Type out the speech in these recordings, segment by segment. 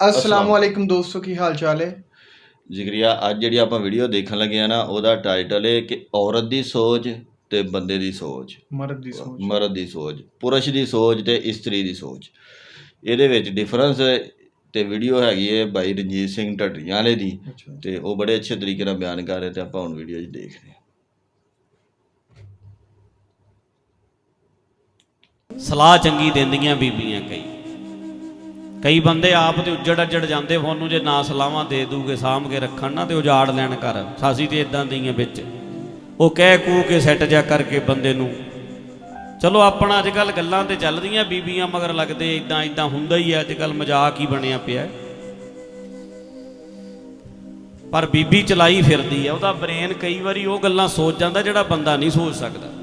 ਅਸਲਾਮ ਵਾਲੇਕੁਮ ਦੋਸਤੋ ਕੀ ਹਾਲ ਚਾਲ ਹੈ ਜਿਗਰੀਆ ਅੱਜ ਜਿਹੜੀ ਆਪਾਂ ਵੀਡੀਓ ਦੇਖਣ ਲੱਗੇ ਆ ਨਾ ਉਹਦਾ ਟਾਈਟਲ ਹੈ ਕਿ ਔਰਤ ਦੀ ਸੋਚ ਤੇ ਬੰਦੇ ਦੀ ਸੋਚ ਮਰਦ ਦੀ ਸੋਚ ਮਰਦ ਦੀ ਸੋਚ ਪੁਰਸ਼ ਦੀ ਸੋਚ ਤੇ ਇਸਤਰੀ ਦੀ ਸੋਚ ਇਹਦੇ ਵਿੱਚ ਡਿਫਰੈਂਸ ਤੇ ਵੀਡੀਓ ਹੈਗੀ ਹੈ ਭਾਈ ਰਣਜੀਤ ਸਿੰਘ ਢੱਡਰੀਆਂ ਵਾਲੇ ਦੀ ਤੇ ਉਹ ਬੜੇ ਅੱਛੇ ਤਰੀਕੇ ਨਾਲ ਬਿਆਨ ਕਰ ਰਹੇ ਤੇ ਆਪਾਂ ਹੁਣ ਵੀਡੀਓ 'ਚ ਦੇਖ ਰਹੇ ਹਾਂ ਸਲਾਹ ਚੰਗੀ ਦਿੰਦੀਆਂ ਬੀਬੀਆਂ ਕਈ। ਕਈ ਬੰਦੇ ਆਪ ਤੇ ਉੱਜੜ ਅੱਜੜ ਜਾਂਦੇ ਉਹਨੂੰ ਜੇ ਨਾ ਸਲਾਹਾਂ ਦੇ ਦੂਗੇ, ਸਾਂਭ ਕੇ ਰੱਖਣ ਨਾ, ਤੇ ਉਜਾੜ ਲੈਣ ਕਰ ਸਾਸੀ ਤੇ ਇਦਾਂ ਦੀਆਂ ਵਿੱਚ। ਉਹ ਕਹਿ ਕੂ ਕੇ ਸੈੱਟ ਜਾ ਕਰਕੇ ਬੰਦੇ ਨੂੰ। ਚਲੋ, ਆਪਣਾ ਅੱਜ ਕੱਲ ਗੱਲਾਂ ਤੇ ਚੱਲਦੀਆਂ ਬੀਬੀਆਂ, ਮਗਰ ਲੱਗਦੇ ਇਦਾਂ ਇਦਾਂ ਹੁੰਦਾ ਹੀ ਹੈ ਅੱਜ ਕੱਲ ਮਜ਼ਾਕ ਹੀ ਬਣਿਆ ਪਿਆ। ਪਰ ਬੀਬੀ ਚਲਾਈ ਫਿਰਦੀ ਆ। ਉਹਦਾ ਬ੍ਰੇਨ ਕਈ ਵਾਰੀ ਉਹ ਗੱਲਾਂ ਸੋਚ ਜਾਂਦਾ ਜਿਹੜਾ ਬੰਦਾ ਨਹੀਂ ਸੋਚ ਸਕਦਾ।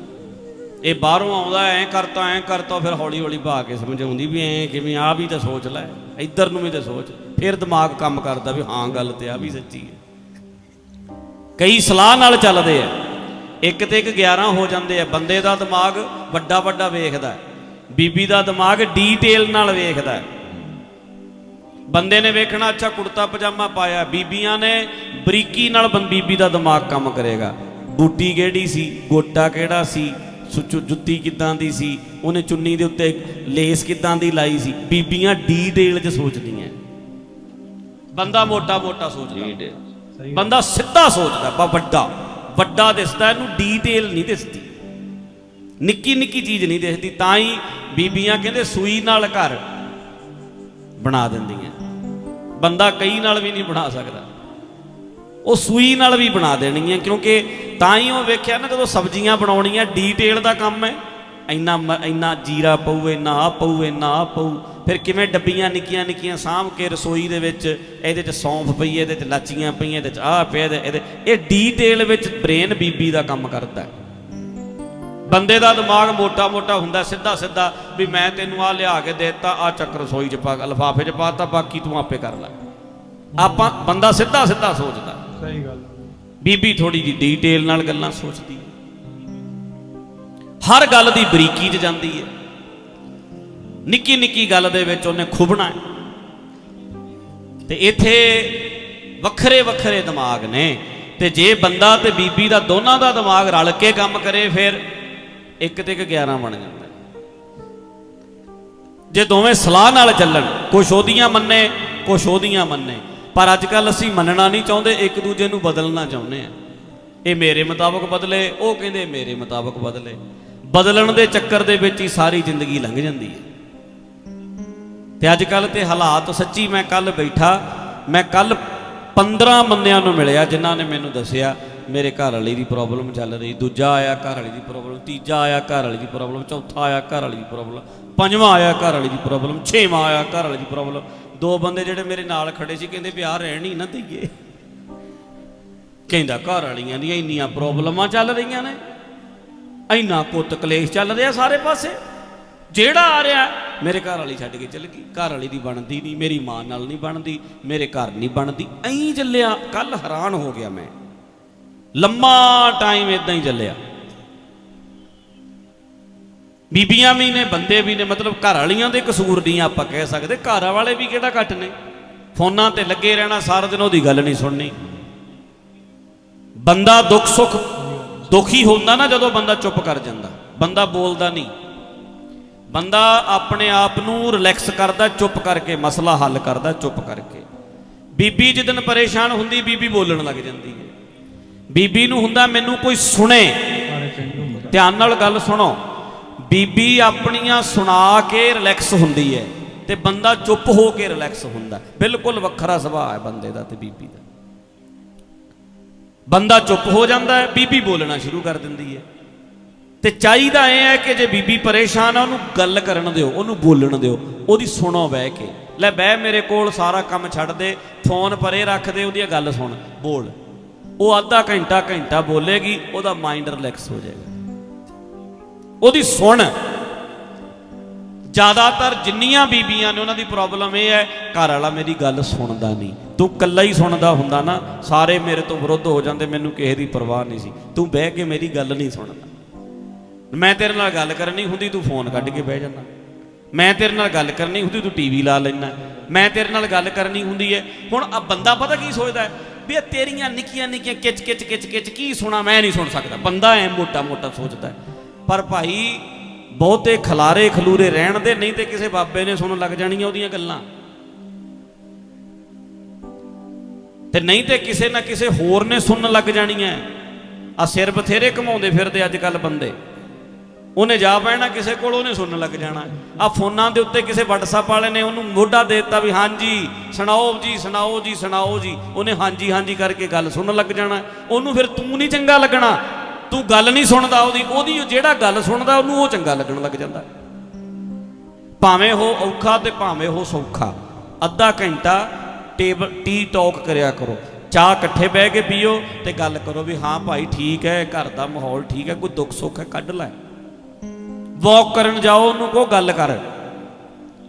ਇਹ ਬਾਹਰੋਂ ਆਉਂਦਾ, ਐ ਕਰਤਾ ਐ ਕਰਤਾ ਫਿਰ ਹੌਲੀ ਹੌਲੀ ਭਾ ਕੇ ਸਮਝਾਉਂਦੀ ਵੀ ਐ ਕਿਵੇਂ ਆ ਵੀ ਤਾਂ ਸੋਚ ਲੈ, ਇੱਧਰ ਨੂੰ ਵੀ ਤਾਂ ਸੋਚ। ਫਿਰ ਦਿਮਾਗ ਕੰਮ ਕਰਦਾ ਵੀ ਹਾਂ, ਗੱਲ ਤੇ ਆ ਵੀ ਸੱਚੀ ਹੈ। ਕਈ ਸਲਾਹ ਨਾਲ ਚੱਲਦੇ ਆ। ਇੱਕ ਤੇ ਇੱਕ 11 ਹੋ ਜਾਂਦੇ ਆ। ਬੰਦੇ ਦਾ ਦਿਮਾਗ ਵੱਡਾ ਵੱਡਾ ਵੇਖਦਾ ਬੀਬੀ ਦਾ ਦਿਮਾਗ ਡੀਟੇਲ ਨਾਲ ਵੇਖਦਾ ਬੰਦੇ ਨੇ ਵੇਖਣਾ, ਅੱਛਾ, ਕੁੜਤਾ, ਪਜਾਮਾ ਪਾਇਆ। ਬੀਬੀਆਂ ਨੇ ਬਰੀਕੀ ਨਾਲ ਬੰ- ਬੀਬੀ ਦਾ ਦਿਮਾਗ ਕੰਮ ਕਰੇਗਾ। ਬੂਟੀ ਕਿਹੜੀ ਸੀ? ਗੋਟਾ ਕਿਹੜਾ ਸੀ? ਸੁੱਚੂ ਜੁੱਤੀ ਕਿੱਦਾਂ ਦੀ ਸੀ? ਉਹਨੇ ਚੁੰਨੀ ਦੇ ਉੱਤੇ ਲੇਸ ਕਿੱਦਾਂ ਦੀ ਲਾਈ ਸੀ? ਬੀਬੀਆਂ ਡੀਟੇਲ 'ਚ ਸੋਚਦੀਆਂ। ਬੰਦਾ ਮੋਟਾ ਮੋਟਾ ਸੋਚਦਾ। ਡੀਟੇਲ ਬੰਦਾ ਸਿੱਧਾ ਸੋਚਦਾ ਬਾ ਵੱਡਾ। ਵੱਡਾ ਦਿਸਦਾ ਇਹਨੂੰ ਡੀਟੇਲ ਨਹੀਂ ਦਿਸਦੀ। ਨਿੱਕੀ ਨਿੱਕੀ ਚੀਜ਼ ਨਹੀਂ ਦਿਸਦੀ ਤਾਂ ਹੀ ਬੀਬੀਆਂ ਕਹਿੰਦੇ ਸੂਈ ਨਾਲ ਘਰ ਬਣਾ ਦਿੰਦੀਆਂ। ਬੰਦਾ ਕਈ ਨਾਲ ਵੀ ਨਹੀਂ ਬਣਾ ਸਕਦਾ। ਉਹ ਸੂਈ ਨਾਲ ਵੀ ਬਣਾ ਦੇਣੀ ਹੈ, ਕਿਉਂਕਿ ਤਾਂ ਹੀ ਉਹ ਵੇਖਿਆ ਨਾ ਜਦੋਂ ਸਬਜ਼ੀਆਂ ਬਣਾਉਣੀਆਂ ਡੀਟੇਲ ਦਾ ਕੰਮ ਹੈ। ਇੰਨਾ ਮ- ਇੰਨਾ ਜੀਰਾ ਪਊ, ਇੰਨਾ ਆ ਪਊ, ਇੰਨਾ ਆ ਪਊ। ਫਿਰ ਕਿਵੇਂ ਡੱਬੀਆਂ ਨਿੱਕੀਆਂ ਨਿੱਕੀਆਂ ਸਾਂਭ ਕੇ ਰਸੋਈ ਦੇ ਵਿੱਚ, ਇਹਦੇ 'ਚ ਸੌਂਫ ਪਈ, ਇਹਦੇ 'ਚ ਲਾਚੀਆਂ ਪਈਆਂ, ਇਹਦੇ 'ਚ ਆਹ ਪਿਆ, ਇਹਦੇ, ਇਹਦੇ- ਇਹ ਡੀਟੇਲ ਵਿੱਚ ਬ੍ਰੇਨ ਬੀਬੀ ਦਾ ਕੰਮ ਕਰਦਾ ਹੈ। ਬੰਦੇ ਦਾ ਦਿਮਾਗ ਮੋਟਾ ਮੋਟਾ ਹੁੰਦਾ, ਸਿੱਧਾ ਸਿੱਧਾ ਵੀ ਮੈਂ ਤੈਨੂੰ ਆ ਲਿਆ ਕੇ ਦੇਤਾ ਆ ਚੱਕ ਰਸੋਈ 'ਚ ਪਾ ਲਫਾਫੇ 'ਚ ਪਾਤਾ ਬਾਕੀ ਤੂੰ ਆਪੇ ਕਰ ਲੈ। ਆਪਾਂ, ਬੰਦਾ ਸਿੱਧਾ ਸਿੱਧਾ ਸੋਚਦਾ। ਸਹੀ ਗੱਲ ਬੀਬੀ ਥੋੜੀ ਜੀ ਡੀਟੇਲ ਨਾਲ ਗੱਲਾਂ ਸੋਚਦੀ ਹੈ। ਹਰ ਗੱਲ ਦੀ ਬਰੀਕੀ 'ਚ ਜਾਂਦੀ ਹੈ। ਨਿੱਕੀ ਨਿੱਕੀ ਗੱਲ ਦੇ ਵਿੱਚ ਉਹਨੇ ਖੁਬਣਾ ਤੇ ਇੱਥੇ ਵੱਖਰੇ ਵੱਖਰੇ ਦਿਮਾਗ ਨੇ। ਤੇ ਜੇ ਬੰਦਾ ਤੇ ਬੀਬੀ ਦਾ ਦੋਨਾਂ ਦਾ ਦਿਮਾਗ ਰਲ ਕੇ ਕੰਮ ਕਰੇ, ਫਿਰ ਇੱਕ ਤੇ ਇੱਕ 11 ਬਣ ਜਾਂਦਾ ਜੇ ਦੋਵੇਂ ਸਲਾਹ ਨਾਲ ਚੱਲਣ, ਕੁਛ ਉਹਦੀਆਂ ਮੰਨੇ, ਕੁਛ ਉਹਦੀਆਂ ਮੰਨੇ ਪਰ ਅੱਜ ਕੱਲ ਅਸੀਂ ਮੰਨਣਾ ਨਹੀਂ ਚਾਹੁੰਦੇ, ਇੱਕ ਦੂਜੇ ਨੂੰ ਬਦਲਣਾ ਚਾਹੁੰਦੇ ਆ ਇਹ ਮੇਰੇ ਮੁਤਾਬਕ ਬਦਲੇ, ਉਹ ਕਹਿੰਦੇ ਮੇਰੇ ਮੁਤਾਬਕ ਬਦਲੇ। ਬਦਲਣ ਦੇ ਚੱਕਰ ਦੇ ਵਿੱਚ ਹੀ ਸਾਰੀ ਜ਼ਿੰਦਗੀ ਲੰਘ ਜਾਂਦੀ ਹੈ। ਤੇ ਅੱਜ ਕੱਲ ਤੇ ਹਾਲਾਤ ਸੱਚੀ ਮੈਂ ਕੱਲ ਬੈਠਾ, ਮੈਂ ਕੱਲ 15 ਬੰਦਿਆਂ ਨੂੰ ਮਿਲਿਆ, ਜਿਨ੍ਹਾਂ ਨੇ ਮੈਨੂੰ ਦੱਸਿਆ, ਮੇਰੇ ਘਰ ਵਾਲੀ ਦੀ ਪ੍ਰੋਬਲਮ ਚੱਲ ਰਹੀ, ਦੂਜਾ ਆਇਆ ਘਰ ਵਾਲੀ ਦੀ ਪ੍ਰੋਬਲਮ, ਤੀਜਾ ਆਇਆ ਘਰ ਵਾਲੀ ਦੀ ਪ੍ਰੋਬਲਮ, ਚੌਥਾ ਆਇਆ ਘਰ ਵਾਲੀ ਦੀ ਪ੍ਰੋਬਲਮ, ਪੰਜਵਾਂ ਆਇਆ ਘਰ ਵਾਲੀ ਦੀ ਪ੍ਰੋਬਲਮ, ਛੇਵਾਂ ਆਇਆ ਘਰ ਵਾਲੀ ਦੀ ਪ੍ਰੋਬਲਮ। ਦੋ ਬੰਦੇ ਜਿਹੜੇ ਮੇਰੇ ਨਾਲ ਖੜੇ ਸੀ, ਕਹਿੰਦੇ ਵੀ ਆਹ ਰਹਿਣ ਹੀ ਨਾ ਦਈਏ। ਕਹਿੰਦਾ ਘਰ ਵਾਲੀਆਂ ਦੀਆਂ ਇੰਨੀਆਂ ਪ੍ਰੋਬਲਮਾਂ ਚੱਲ ਰਹੀਆਂ ਨੇ। ਇੰਨਾ ਕੁੱਤ ਕਲੇਸ਼ ਚੱਲ ਰਿਹਾ ਸਾਰੇ ਪਾਸੇ। ਜਿਹੜਾ ਆ ਰਿਹਾ, ਮੇਰੇ ਘਰ ਵਾਲੀ ਛੱਡ ਕੇ ਚਲ ਗਈ। ਘਰ ਵਾਲੀ ਦੀ ਬਣਦੀ ਨਹੀਂ, ਮੇਰੀ ਮਾਂ ਨਾਲ ਨਹੀਂ ਬਣਦੀ, ਮੇਰੇ ਘਰ ਨਹੀਂ ਬਣਦੀ। ਐਂ ਚੱਲਿਆ ਕੱਲ ਹੈਰਾਨ ਹੋ ਗਿਆ ਮੈਂ। ਲੰਮਾ ਟਾਈਮ ਇਦਾਂ ਹੀ ਚੱਲਿਆ। ਬੀਬੀਆਂ ਵੀ ਨੇ, ਬੰਦੇ ਵੀ ਨੇ, ਮਤਲਬ ਘਰ ਵਾਲੀਆਂ ਦੇ ਕਸੂਰ ਨਹੀਂ ਆਪਾਂ ਕਹਿ ਸਕਦੇ। ਘਰ ਵਾਲੇ ਵੀ ਕਿਹੜਾ ਘੱਟ ਨੇ? ਫੋਨਾਂ ਤੇ ਲੱਗੇ ਰਹਿਣਾ ਸਾਰਾ ਦਿਨ ਉਹਦੀ ਗੱਲ ਨਹੀਂ ਸੁਣਨੀ। ਬੰਦਾ ਦੁੱਖ ਸੁੱਖ ਦੁਖੀ ਹੁੰਦਾ ਨਾ ਜਦੋਂ ਬੰਦਾ ਚੁੱਪ ਕਰ ਜਾਂਦਾ। ਬੰਦਾ ਬੋਲਦਾ ਨਹੀਂ। ਬੰਦਾ ਆਪਣੇ ਆਪ ਨੂੰ ਰਿਲੈਕਸ ਕਰਦਾ, ਚੁੱਪ ਕਰਕੇ ਮਸਲਾ ਹੱਲ ਕਰਦਾ, ਚੁੱਪ ਕਰਕੇ। ਬੀਬੀ ਜਿੱਦਨ ਪਰੇਸ਼ਾਨ ਹੁੰਦੀ, ਬੀਬੀ ਬੋਲਣ ਲੱਗ ਜਾਂਦੀ ਹੈ। ਬੀਬੀ ਨੂੰ ਹੁੰਦਾ, ਮੈਨੂੰ ਕੋਈ ਸੁਣੇ। ਧਿਆਨ ਨਾਲ ਗੱਲ ਸੁਣੋ। ਬੀਬੀ ਆਪਣੀਆਂ ਸੁਣਾ ਕੇ ਰਿਲੈਕਸ ਹੁੰਦੀ ਹੈ ਤੇ ਬੰਦਾ ਚੁੱਪ ਹੋ ਕੇ ਰਿਲੈਕਸ ਹੁੰਦਾ। ਬਿਲਕੁਲ ਵੱਖਰਾ ਸੁਭਾਅ ਹੈ ਬੰਦੇ ਦਾ ਤੇ ਬੀਬੀ ਦਾ। ਬੰਦਾ ਚੁੱਪ ਹੋ ਜਾਂਦਾ ਹੈ, ਬੀਬੀ ਬੋਲਣਾ ਸ਼ੁਰੂ ਕਰ ਦਿੰਦੀ ਹੈ ਤੇ ਚਾਹੀਦਾ ਇਹ ਹੈ ਕਿ ਜੇ ਬੀਬੀ ਪਰੇਸ਼ਾਨ ਆ, ਉਹਨੂੰ ਗੱਲ ਕਰਨ ਦਿਓ, ਉਹਨੂੰ ਬੋਲਣ ਦਿਓ, ਉਹਦੀ ਸੁਣੋ ਬਹਿ ਕੇ। ਲੈ ਬਹਿ ਮੇਰੇ ਕੋਲ, ਸਾਰਾ ਕੰਮ ਛੱਡ ਦੇ, ਫੋਨ ਪਰੇ ਰੱਖ ਦੇ ਉਹਦੀ ਗੱਲ ਸੁਣ, ਬੋਲ। ਉਹ ਅੱਧਾ ਘੰਟਾ ਘੰਟਾ ਬੋਲੇਗੀ, ਉਹਦਾ ਮਾਈਂਡ ਰਿਲੈਕਸ ਹੋ ਜਾਏਗਾ। ਉਹਦੀ ਸੁਣ। ਜ਼ਿਆਦਾਤਰ ਜਿੰਨੀਆਂ ਬੀਬੀਆਂ ਨੇ ਉਹਨਾਂ ਦੀ ਪ੍ਰੋਬਲਮ ਇਹ ਹੈ, ਘਰ ਵਾਲਾ ਮੇਰੀ ਗੱਲ ਸੁਣਦਾ ਨਹੀਂ। ਤੂੰ ਇਕੱਲਾ ਹੀ ਸੁਣਦਾ ਹੁੰਦਾ ਨਾ, ਸਾਰੇ ਮੇਰੇ ਤੋਂ ਵਿਰੁੱਧ ਹੋ ਜਾਂਦੇ, ਮੈਨੂੰ ਕਿਸੇ ਦੀ ਪਰਵਾਹ ਨਹੀਂ ਸੀ। ਤੂੰ ਬਹਿ ਕੇ ਮੇਰੀ ਗੱਲ ਨਹੀਂ ਸੁਣਦਾ। ਮੈਂ ਤੇਰੇ ਨਾਲ ਗੱਲ ਕਰਨੀ ਹੁੰਦੀ, ਤੂੰ ਫੋਨ ਕੱਢ ਕੇ ਬਹਿ ਜਾਂਦਾ। ਮੈਂ ਤੇਰੇ ਨਾਲ ਗੱਲ ਕਰਨੀ ਹੁੰਦੀ, ਤੂੰ ਟੀਵੀ ਲਾ ਲੈਣਾ ਮੈਂ ਤੇਰੇ ਨਾਲ ਗੱਲ ਕਰਨੀ ਹੁੰਦੀ ਹੈ। ਹੁਣ ਆ ਬੰਦਾ ਪਤਾ ਕੀ ਸੋਚਦਾ ਹੈ? ਵੀ ਇਹ ਤੇਰੀਆਂ ਨਿੱਕੀਆਂ ਨਿੱਕੀਆਂ ਕਿਚ ਕਿਚ ਕਿਚ ਕਿਚ ਕੀ ਸੁਣਾ, ਮੈਂ ਨਹੀਂ ਸੁਣ ਸਕਦਾ। ਬੰਦਾ ਐ ਮੋਟਾ ਮੋਟਾ ਸੋਚਦਾ ਹੈ। ਪਰ ਭਾਈ, ਬਹੁਤੇ ਖਲਾਰੇ ਖਲੂਰੇ ਰਹਿਣ ਦੇ, ਨਹੀਂ ਤੇ ਕਿਸੇ ਬਾਬੇ ਨੇ ਸੁਣਨ ਲੱਗ ਜਾਣੀਆਂ ਉਹਦੀਆਂ ਗੱਲਾਂ। ਤੇ ਨਹੀਂ ਤੇ ਕਿਸੇ ਨਾ ਕਿਸੇ ਹੋਰ ਨੇ ਸੁਣਨ ਲੱਗ ਜਾਣੀਆਂ। ਆ ਸਿਰ ਬਥੇਰੇ ਘਮਾਉਂਦੇ ਫਿਰਦੇ ਅੱਜ ਕੱਲ ਬੰਦੇ। ਉਹਨੇ ਜਾ ਪੈਣਾ, ਕਿਸੇ ਕੋਲ ਉਹਨੇ ਸੁਣਨ ਲੱਗ ਜਾਣਾ। ਆ ਫੋਨਾਂ ਦੇ ਉੱਤੇ ਕਿਸੇ WhatsApp ਵਾਲੇ ਨੇ ਉਹਨੂੰ ਮੋਢਾ ਦੇ ਦਿੱਤਾ ਵੀ ਹਾਂਜੀ, ਸੁਣਾਓ ਜੀ ਸੁਣਾਓ ਜੀ ਸੁਣਾਓ ਜੀ। ਉਹਨੇ ਹਾਂਜੀ ਹਾਂਜੀ ਕਰਕੇ ਗੱਲ ਸੁਣਨ ਲੱਗ ਜਾਣਾ। ਉਹਨੂੰ ਫਿਰ ਤੂੰ ਨਹੀਂ ਚੰਗਾ ਲੱਗਣਾ। ਤੂੰ ਗੱਲ ਨਹੀਂ ਸੁਣਦਾ ਉਹਦੀ ਉਹਦੀ ਜਿਹੜਾ ਗੱਲ ਸੁਣਦਾ ਉਹਨੂੰ ਉਹ ਚੰਗਾ ਲੱਗਣ ਲੱਗ ਜਾਂਦਾ। ਭਾਵੇਂ ਉਹ ਔਖਾ ਤੇ ਭਾਵੇਂ ਉਹ ਸੌਖਾ, ਅੱਧਾ ਘੰਟਾ ਟੇਬਲ ਟੀ ਟਾਕ ਕਰਿਆ ਕਰੋ। ਚਾਹ ਇਕੱਠੇ ਬਹਿ ਕੇ ਪੀਓ ਤੇ ਗੱਲ ਕਰੋ ਵੀ ਹਾਂ ਭਾਈ ਠੀਕ ਹੈ, ਘਰ ਦਾ ਮਾਹੌਲ ਠੀਕ ਹੈ, ਕੋਈ ਦੁੱਖ ਸੁੱਖ ਹੈ, ਕੱਢ ਲੈ। ਵਾਕ ਕਰਨ ਜਾਓ, ਉਹਨੂੰ ਕੋ ਗੱਲ ਕਰ।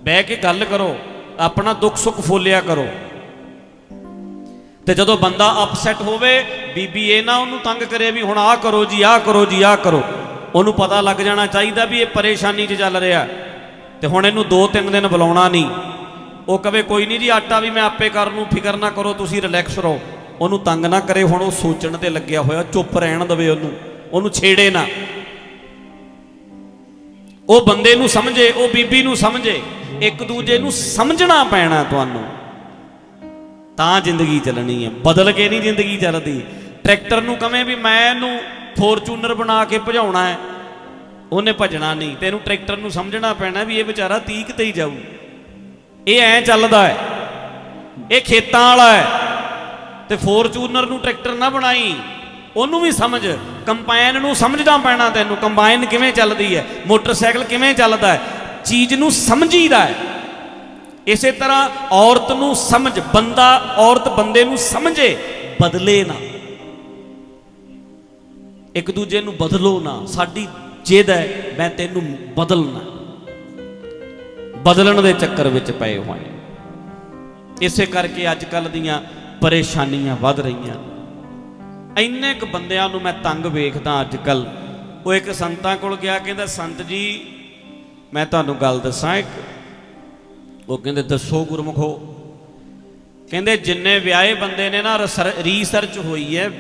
ਬਹਿ ਕੇ ਗੱਲ ਕਰੋ, ਆਪਣਾ ਦੁੱਖ ਸੁੱਖ ਫੋਲਿਆ ਕਰੋ। ਤੇ ਜਦੋਂ ਬੰਦਾ ਅਪਸੈਟ ਹੋਵੇ, ਬੀਬੀ ਇਹ ਨਾ ਉਹਨੂੰ ਤੰਗ ਕਰੇ ਵੀ ਹੁਣ ਆਹ ਕਰੋ ਜੀ, ਆਹ ਕਰੋ ਜੀ, ਆਹ ਕਰੋ। ਉਹਨੂੰ ਪਤਾ ਲੱਗ ਜਾਣਾ ਚਾਹੀਦਾ ਵੀ ਇਹ ਪਰੇਸ਼ਾਨੀ 'ਚ ਚੱਲ ਰਿਹਾ। ਤੇ ਹੁਣ ਇਹਨੂੰ 2-3 ਦਿਨ ਬੁਲਾਉਣਾ ਨਹੀਂ। ਉਹ ਕਵੇ, ਕੋਈ ਨਹੀਂ ਜੀ, ਆਟਾ ਵੀ ਮੈਂ ਆਪੇ ਕਰ ਲੂੰ, ਫਿਕਰ ਨਾ ਕਰੋ, ਤੁਸੀਂ ਰਿਲੈਕਸ ਰਹੋ। ਉਹਨੂੰ ਤੰਗ ਨਾ ਕਰੇ, ਹੁਣ ਉਹ ਸੋਚਣ ਤੇ ਲੱਗਿਆ ਹੋਇਆ, ਚੁੱਪ ਰਹਿਣ ਦਵੇ ਉਹਨੂੰ। ਉਹਨੂੰ ਛੇੜੇ ਨਾ। ਉਹ ਬੰਦੇ ਨੂੰ ਸਮਝੇ, ਉਹ ਬੀਬੀ ਨੂੰ ਸਮਝੇ, ਇੱਕ ਦੂਜੇ ਨੂੰ ਸਮਝਣਾ ਪੈਣਾ ਤੁਹਾਨੂੰ। ਤਾਂ ਜ਼ਿੰਦਗੀ ਚੱਲਣੀ ਹੈ। ਬਦਲ ਕੇ ਨਹੀਂ ਜ਼ਿੰਦਗੀ ਚੱਲਦੀ। ਟਰੈਕਟਰ ਨੂੰ ਕਵੇਂ ਵੀ ਮੈਂ ਇਹਨੂੰ ਫੋਰਚੂਨਰ ਬਣਾ ਕੇ ਭਜਾਉਣਾ ਹੈ। ਉਹਨੇ ਭਜਣਾ ਨਹੀਂ। ਤੈਨੂੰ ਟਰੈਕਟਰ ਨੂੰ ਸਮਝਣਾ ਪੈਣਾ ਵੀ ਇਹ ਵਿਚਾਰਾ ਤੀਕ ਤੇ ਹੀ ਜਾਊ। ਇਹ ਐਂ ਚੱਲਦਾ ਹੈ। ਇਹ ਖੇਤਾਂ ਵਾਲਾ ਹੈ। ਤੇ ਫੋਰਚੂਨਰ ਨੂੰ ਟਰੈਕਟਰ ਨਾ ਬਣਾਈ। ਉਹਨੂੰ ਵੀ ਸਮਝ। ਕੰਬਾਈਨ ਨੂੰ ਸਮਝਣਾ ਪੈਣਾ ਤੈਨੂੰ। ਕੰਬਾਈਨ ਕਿਵੇਂ ਚੱਲਦੀ ਹੈ? ਮੋਟਰਸਾਈਕਲ ਕਿਵੇਂ ਚੱਲਦਾ ਹੈ? ਚੀਜ਼ ਨੂੰ ਸਮਝੀਦਾ ਹੈ। ਇਸੇ ਤਰ੍ਹਾਂ ਔਰਤ ਨੂੰ ਸਮਝ, ਬੰਦਾ ਔਰਤ ਬੰਦੇ ਨੂੰ ਸਮਝੇ, ਬਦਲੇ ਨਾ। ਇੱਕ ਦੂਜੇ ਨੂੰ ਬਦਲੋ ਨਾ। ਸਾਡੀ ਜਿੱਦ ਹੈ, ਮੈਂ ਤੈਨੂੰ ਬਦਲਣਾ। ਬਦਲਣ ਦੇ ਚੱਕਰ ਵਿੱਚ ਪਏ ਹੋਏ ਇਸੇ ਕਰਕੇ ਅੱਜ ਕੱਲ ਦੀਆਂ ਪਰੇਸ਼ਾਨੀਆਂ ਵੱਧ ਰਹੀਆਂ। ਇੰਨੇ ਕੁ ਬੰਦਿਆਂ ਨੂੰ ਮੈਂ ਤੰਗ ਵੇਖਦਾ ਅੱਜ ਕੱਲ ਉਹ ਇੱਕ ਸੰਤਾਂ ਕੋਲ ਗਿਆ, ਕਹਿੰਦਾ, ਸੰਤ ਜੀ, ਮੈਂ ਤੁਹਾਨੂੰ ਗੱਲ ਦੱਸਾਂ, ਇੱਕ ਉਹ ਕਹਿੰਦੇ ਦੱਸੋ ਗੁਰਮੁਖੋ। ਕਹਿੰਦੇ ਜਿੰਨੇ ਵਿਆਹੇ ਬੰਦੇ ਨੇ ਨਾ ਰੀਸਰਚ ਹੋਈ ਹੈ,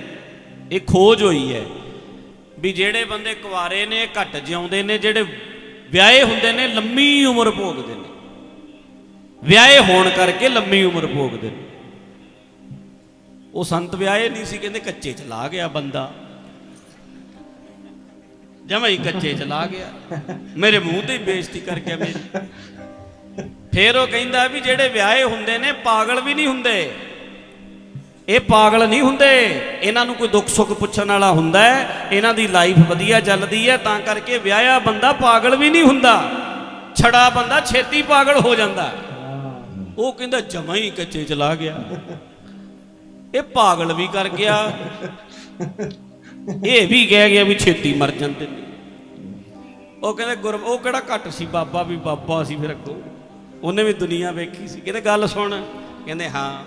ਇਹ ਖੋਜ ਹੋਈ ਹੈ ਵੀ ਜਿਹੜੇ ਬੰਦੇ ਕੁਆਰੇ ਨੇ, ਘੱਟ ਜਿਉਂਦੇ ਨੇ, ਜਿਹੜੇ ਵਿਆਹੇ ਹੁੰਦੇ ਨੇ, ਲੰਮੀ ਉਮਰ ਭੋਗਦੇ ਨੇ। ਵਿਆਹੇ ਹੋਣ ਕਰਕੇ ਲੰਮੀ ਉਮਰ ਭੋਗਦੇ ਨੇ। ਉਹ ਸੰਤ ਵਿਆਹੇ ਨਹੀਂ ਸੀ, ਕਹਿੰਦੇ ਕੱਚੇ ਚਲਾ ਗਿਆ ਬੰਦਾ। ਜਮਾਂ ਹੀ ਕੱਚੇ ਚਲਾ ਗਿਆ। ਮੇਰੇ ਮੂੰਹ ਤੇ ਹੀ ਬੇਇੱਜ਼ਤੀ ਕਰ ਗਿਆ ਮੇਰੀ। ਫਿਰ ਉਹ ਕਹਿੰਦਾ ਵੀ ਜਿਹੜੇ ਵਿਆਹੇ ਹੁੰਦੇ ਨੇ, ਪਾਗਲ ਵੀ ਨਹੀਂ ਹੁੰਦੇ। ਇਹ ਪਾਗਲ ਨਹੀਂ ਹੁੰਦੇ। ਇਹਨਾਂ ਨੂੰ ਕੋਈ ਦੁੱਖ ਸੁੱਖ ਪੁੱਛਣ ਵਾਲਾ ਹੁੰਦਾ ਹੈ। ਇਹਨਾਂ ਦੀ ਲਾਈਫ ਵਧੀਆ ਚੱਲਦੀ ਹੈ, ਤਾਂ ਕਰਕੇ ਵਿਆਹਿਆ ਬੰਦਾ ਪਾਗਲ ਵੀ ਨਹੀਂ ਹੁੰਦਾ। ਛੜਾ ਬੰਦਾ ਛੇਤੀ ਪਾਗਲ ਹੋ ਜਾਂਦਾ। ਉਹ ਕਹਿੰਦਾ, ਜਮਾ ਹੀ ਕੱਚੇ ਚਲਾ ਗਿਆ। ਇਹ ਪਾਗਲ ਵੀ ਕਰ ਗਿਆ। ਇਹ ਵੀ ਕਹਿ ਗਿਆ ਵੀ ਛੇਤੀ ਮਰ ਜਾਂਦੇ ਨੇ। ਉਹ ਕਹਿੰਦੇ ਗੁਰ ਉਹ ਕਿਹੜਾ ਘੱਟ ਸੀ, ਬਾਬਾ ਵੀ ਬਾਬਾ ਸੀ ਫਿਰ ਅੱਗੋਂ। ਉਹਨੇ ਵੀ ਦੁਨੀਆ ਵੇਖੀ ਸੀ। ਕਹਿੰਦੇ ਗੱਲ ਸੁਣ। ਕਹਿੰਦੇ ਹਾਂ।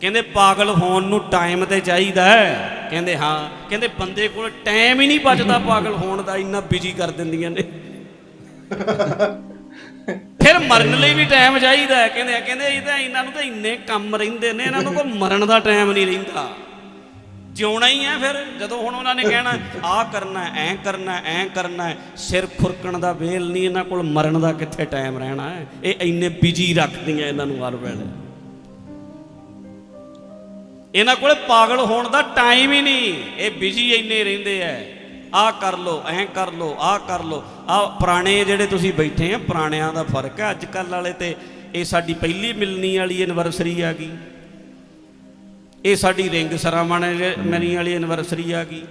ਕਹਿੰਦੇ ਪਾਗਲ ਹੋਣ ਨੂੰ ਟਾਈਮ ਤੇ ਚਾਹੀਦਾ ਹੈ। ਕਹਿੰਦੇ ਹਾਂ। ਕਹਿੰਦੇ ਬੰਦੇ ਕੋਲ ਟਾਈਮ ਹੀ ਨਹੀਂ ਬਚਦਾ ਪਾਗਲ ਹੋਣ ਦਾ, ਇੰਨਾ ਬਿਜ਼ੀ ਕਰ ਦਿੰਦੀਆਂ ਨੇ। ਫਿਰ ਮਰਨ ਲਈ ਵੀ ਟਾਈਮ ਚਾਹੀਦਾ ਹੈ। ਕਹਿੰਦੇ ਕਹਿੰਦੇ ਇਹ ਤਾਂ ਇਹਨਾਂ ਨੂੰ ਤਾਂ ਇੰਨੇ ਕੰਮ ਰਹਿੰਦੇ ਨੇ, ਇਹਨਾਂ ਨੂੰ ਕੋਈ ਮਰਨ ਦਾ ਟਾਈਮ ਨਹੀਂ ਰਹਿੰਦਾ। ਜਿਉਣਾ ਹੀ ਹੈ ਫਿਰ। ਜਦੋਂ ਹੁਣ ਉਹਨਾਂ ਨੇ ਕਹਿਣਾ, ਆਹ ਕਰਨਾ ਐ ਕਰਨਾ ਐ ਕਰਨਾ ਸਿਰ ਖੁਰਕਣ ਦਾ ਵੇਲ ਨਹੀਂ ਇਹਨਾਂ ਕੋਲ, ਮਰਨ ਦਾ ਕਿੱਥੇ ਟਾਈਮ ਰਹਿਣਾ ਹੈ? ਇਹ ਇੰਨੇ ਬਿਜ਼ੀ ਰੱਖਦੀਆਂ ਇਹਨਾਂ ਨੂੰ ਹਰ ਵੇਲੇ। ਇਹਨਾਂ ਕੋਲ ਪਾਗਲ ਹੋਣ ਦਾ ਟਾਈਮ ਹੀ ਨਹੀਂ। ਇਹ ਬਿਜ਼ੀ ਇੰਨੇ ਰਹਿੰਦੇ ਐ। ਆਹ ਕਰ ਲੋ ਐਂ ਕਰ ਲੋ ਆਹ ਕਰ ਲੋ ਆਹ ਪੁਰਾਣੇ ਜਿਹੜੇ ਤੁਸੀਂ ਬੈਠੇ ਆ, ਪੁਰਾਣਿਆਂ ਦਾ ਫ਼ਰਕ ਹੈ। ਅੱਜ ਕੱਲ ਵਾਲੇ ਤੇ ਇਹ ਸਾਡੀ ਪਹਿਲੀ ਮਿਲਣੀ ਵਾਲੀ ਐਨਵਰਸਰੀ ਆ ਗਈ। ਇਹ ਸਾਡੀ ਰਿੰਗ ਸਰਾਮਣੇ ਮਨੀ ਵਾਲੀ ਐਨਵਰਸਰੀ ਆ ਗਈ।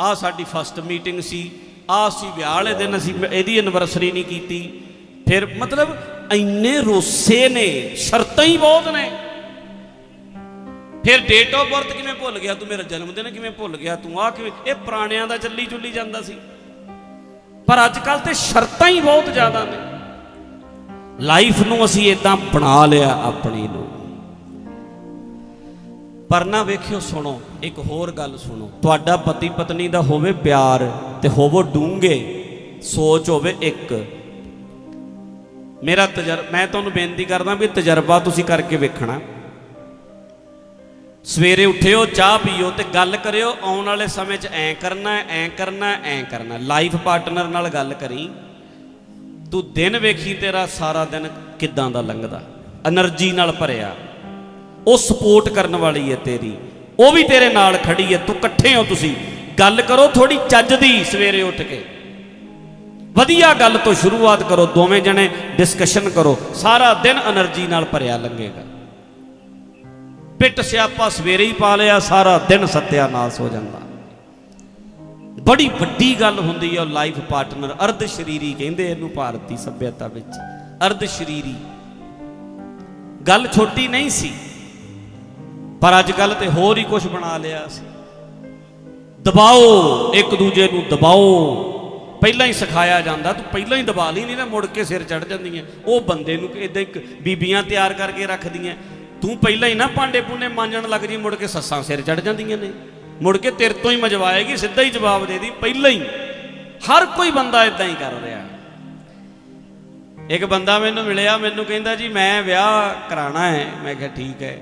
ਆਹ ਸਾਡੀ ਫਸਟ ਮੀਟਿੰਗ ਸੀ। ਆਹ ਅਸੀਂ ਵਿਆਹ ਵਾਲੇ ਦਿਨ ਅਸੀਂ ਇਹਦੀ ਐਨਵਰਸਰੀ ਨਹੀਂ ਕੀਤੀ। ਫਿਰ ਮਤਲਬ ਇੰਨੇ ਰੋਸੇ ਨੇ, ਸ਼ਰਤਾਂ ਹੀ ਬਹੁਤ ਨੇ। ਫਿਰ ਡੇਟ ਆਫ ਬਰਥ ਕਿਵੇਂ ਭੁੱਲ ਗਿਆ ਤੂੰ? ਮੇਰਾ ਜਨਮ ਦਿਨ ਕਿਵੇਂ ਭੁੱਲ ਗਿਆ ਤੂੰ? ਆ ਕਿਵੇਂ? ਇਹ ਪੁਰਾਣਿਆਂ ਦਾ ਚੱਲੀ ਚੁੱਲੀ ਜਾਂਦਾ ਸੀ। ਪਰ ਅੱਜ ਕੱਲ ਤੇ ਸ਼ਰਤਾਂ ਹੀ ਬਹੁਤ ਜ਼ਿਆਦਾ ਨੇ। ਲਾਈਫ ਨੂੰ ਅਸੀਂ ਇਦਾਂ ਬਣਾ ਲਿਆ ਆਪਣੀ ਨੂੰ। ਪਰ ਨਾ ਵੇਖਿਓ, ਸੁਣੋ, ਇੱਕ ਹੋਰ ਗੱਲ ਸੁਣੋ। ਤੁਹਾਡਾ ਪਤੀ ਪਤਨੀ ਦਾ ਹੋਵੇ ਪਿਆਰ ਤੇ ਹੋਵੋ ਡੂੰਗੇ ਸੋਚ ਹੋਵੇ ਇੱਕ। ਮੇਰਾ ਤਜਰਬਾ ਮੈਂ ਤੁਹਾਨੂੰ ਬੇਨਤੀ ਕਰਦਾ ਵੀ ਤਜਰਬਾ ਤੁਸੀਂ ਕਰਕੇ ਵੇਖਣਾ। ਸਵੇਰੇ ਉੱਠਿਓ, ਚਾਹ ਪੀਓ ਤੇ ਗੱਲ ਕਰਿਓ, ਆਉਣ ਵਾਲੇ ਸਮੇਂ 'ਚ ਐਂ ਕਰਨਾ ਐਂ ਕਰਨਾ ਐਂ ਕਰਨਾ। ਲਾਈਫ ਪਾਰਟਨਰ ਨਾਲ ਗੱਲ ਕਰੀ, ਤੂੰ ਦਿਨ ਵੇਖੀ ਤੇਰਾ, ਸਾਰਾ ਦਿਨ ਕਿੱਦਾਂ ਦਾ ਲੰਘਦਾ? એનર્ਜੀ ਨਾਲ ਭਰਿਆ। ਉਹ ਸਪੋਰਟ ਕਰਨ ਵਾਲੀ ਹੈ ਤੇਰੀ। ਉਹ ਵੀ ਤੇਰੇ ਨਾਲ ਖੜੀ ਹੈ ਤੂੰ ਇਕੱਠੇ ਹੋ ਤੁਸੀਂ। ਗੱਲ ਕਰੋ ਥੋੜੀ ਚੱਜ ਦੀ ਸਵੇਰੇ ਉੱਠ ਕੇ। ਵਧੀਆ ਗੱਲ ਤੋਂ ਸ਼ੁਰੂਆਤ ਕਰੋ, ਦੋਵੇਂ ਜਣੇ ਡਿਸਕਸ਼ਨ ਕਰੋ। ਸਾਰਾ ਦਿਨ એનર્ਜੀ ਨਾਲ ਭਰਿਆ ਲੱਗੇਗਾ ਪਿੱਟ ਸਿਆਪਾ ਸਵੇਰੇ ਹੀ ਪਾ ਲਿਆ, ਸਾਰਾ ਦਿਨ ਸਤਿਆਨਾਸ਼ ਹੋ ਜਾਂਦਾ। ਬੜੀ ਵੱਡੀ ਗੱਲ ਹੁੰਦੀ ਹੈ ਉਹ ਲਾਈਫ ਪਾਰਟਨਰ ਅਰਧ ਸ਼ਰੀਰੀ ਕਹਿੰਦੇ ਇਹਨੂੰ ਭਾਰਤੀ ਸੱਭਿਅਤਾ ਵਿੱਚ। ਅਰਧ ਸ਼ਰੀਰੀ। ਗੱਲ ਛੋਟੀ ਨਹੀਂ ਸੀ। ਪਰ ਅੱਜ ਕੱਲ ਤੇ ਹੋਰ ਹੀ ਕੁਝ ਬਣਾ ਲਿਆ ਸੀ। ਦਬਾਓ, ਇੱਕ ਦੂਜੇ ਨੂੰ ਦਬਾਓ। ਪਹਿਲਾਂ ਹੀ ਸਿਖਾਇਆ ਜਾਂਦਾ, ਤੂੰ ਪਹਿਲਾਂ ਹੀ ਦਬਾ ਲਈ, ਨਹੀਂ ਨਾ ਮੁੜ ਕੇ ਸਿਰ ਚੜ ਜਾਂਦੀਆਂ। ਉਹ ਬੰਦੇ ਨੂੰ ਇਦਾਂ ਇੱਕ ਬੀਬੀਆਂ ਤਿਆਰ ਕਰਕੇ ਰੱਖਦੀਆਂ। ਤੂੰ ਪਹਿਲਾਂ ਹੀ ਨਾ ਭਾਂਡੇ ਪੂਨੇ ਮਾਂਜਣ ਲੱਗ ਜੀ, ਮੁੜ ਕੇ ਸੱਸਾਂ ਸਿਰ ਚੜ ਜਾਂਦੀਆਂ ਨੇ। ਮੁੜ ਕੇ ਤੇਰੇ ਤੋਂ ਹੀ ਮਜਵਾਏਗੀ, ਸਿੱਧਾ ਹੀ ਜਵਾਬ ਦੇ ਦੀ, ਪਹਿਲਾਂ ਹੀ। ਹਰ ਕੋਈ ਬੰਦਾ ਇਦਾਂ ਹੀ ਕਰ ਰਿਹਾ। ਇੱਕ ਬੰਦਾ ਮੈਨੂੰ ਮਿਲਿਆ, ਮੈਨੂੰ ਕਹਿੰਦਾ ਜੀ, ਮੈਂ ਵਿਆਹ ਕਰਾਣਾ ਹੈ। ਮੈਂ ਕਿਹਾ, ਠੀਕ ਹੈ।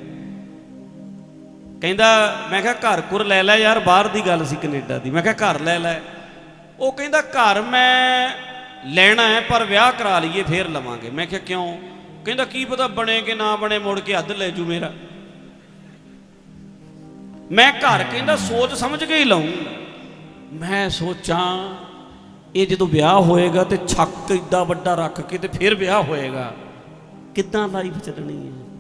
ਕਹਿੰਦਾ, ਮੈਂ ਕਿਹਾ, ਘਰ ਕੁਰ ਲੈ ਲੈ ਯਾਰ, ਬਾਹਰ ਦੀ ਗੱਲ ਸੀ ਕੈਨੇਡਾ ਦੀ। ਮੈਂ ਕਿਹਾ, ਘਰ ਲੈ ਲੈ। ਉਹ ਕਹਿੰਦਾ, ਘਰ ਮੈਂ ਲੈਣਾ ਹੈ, ਪਰ ਵਿਆਹ ਕਰਾ ਲਈਏ, ਫੇਰ ਲਵਾਂਗੇ। ਮੈਂ ਕਿਹਾ, ਕਿਉਂ? ਕਹਿੰਦਾ, ਕੀ ਪਤਾ ਬਣੇ ਕਿ ਨਾ ਬਣੇ, ਮੁੜ ਕੇ ਹੱਦ ਲੈ ਜੂ ਮੇਰਾ। ਮੈਂ ਘਰ ਕਹਿੰਦਾ, ਸੋਚ ਸਮਝ ਕੇ ਹੀ ਲਊਂ। ਮੈਂ ਸੋਚਾਂ, ਇਹ ਜਦੋਂ ਵਿਆਹ ਹੋਏਗਾ ਤੇ ਛੱਕ ਇੱਡਾ ਵੱਡਾ ਰੱਖ ਕੇ ਤੇ ਫਿਰ ਵਿਆਹ ਹੋਏਗਾ। ਕਿੱਦਾਂ ਲਾਈਫ ਚੱਲਣੀ ਹੈ?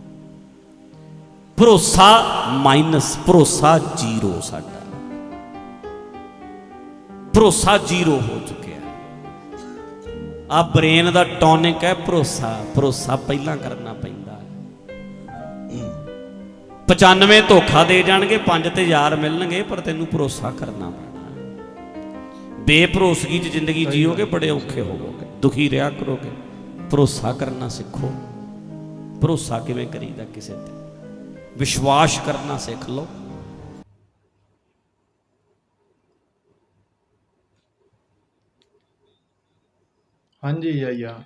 ਭਰੋਸਾ ਮਾਈਨਸ ਭਰੋਸਾ ਜ਼ੀਰੋ ਸਾਡਾ। ਭਰੋਸਾ ਜ਼ੀਰੋ ਹੋ ਚੁੱਕਿਆ। ਆ ਬ੍ਰੇਨ ਦਾ ਟੌਨਿਕ ਹੈ ਭਰੋਸਾ। ਭਰੋਸਾ ਪਹਿਲਾਂ ਕਰਨਾ ਪੈਂਦਾ। ਹੈ 95 ਧੋਖਾ ਦੇ ਜਾਣਗੇ 5 ਤੇ ਯਾਰ ਮਿਲਣਗੇ ਪਰ ਤੈਨੂੰ ਭਰੋਸਾ ਕਰਨਾ ਪੈਣਾ। ਬੇਭਰੋਸਗੀ 'ਚ ਜ਼ਿੰਦਗੀ ਜੀਓਗੇ ਬੜੇ ਔਖੇ ਹੋਵੋਗੇ ਦੁਖੀ ਰਿਹਾ ਕਰੋਗੇ। ਭਰੋਸਾ ਕਰਨਾ ਸਿੱਖੋ। ਭਰੋਸਾ ਕਿਵੇਂ ਕਰੀਦਾ ਕਿਸੇ ਤੇ? ਵਿਸ਼ਵਾਸ ਕਰਨਾ ਸਿੱਖ ਲਓ। ਹਾਂਜੀ ਆਇਆ।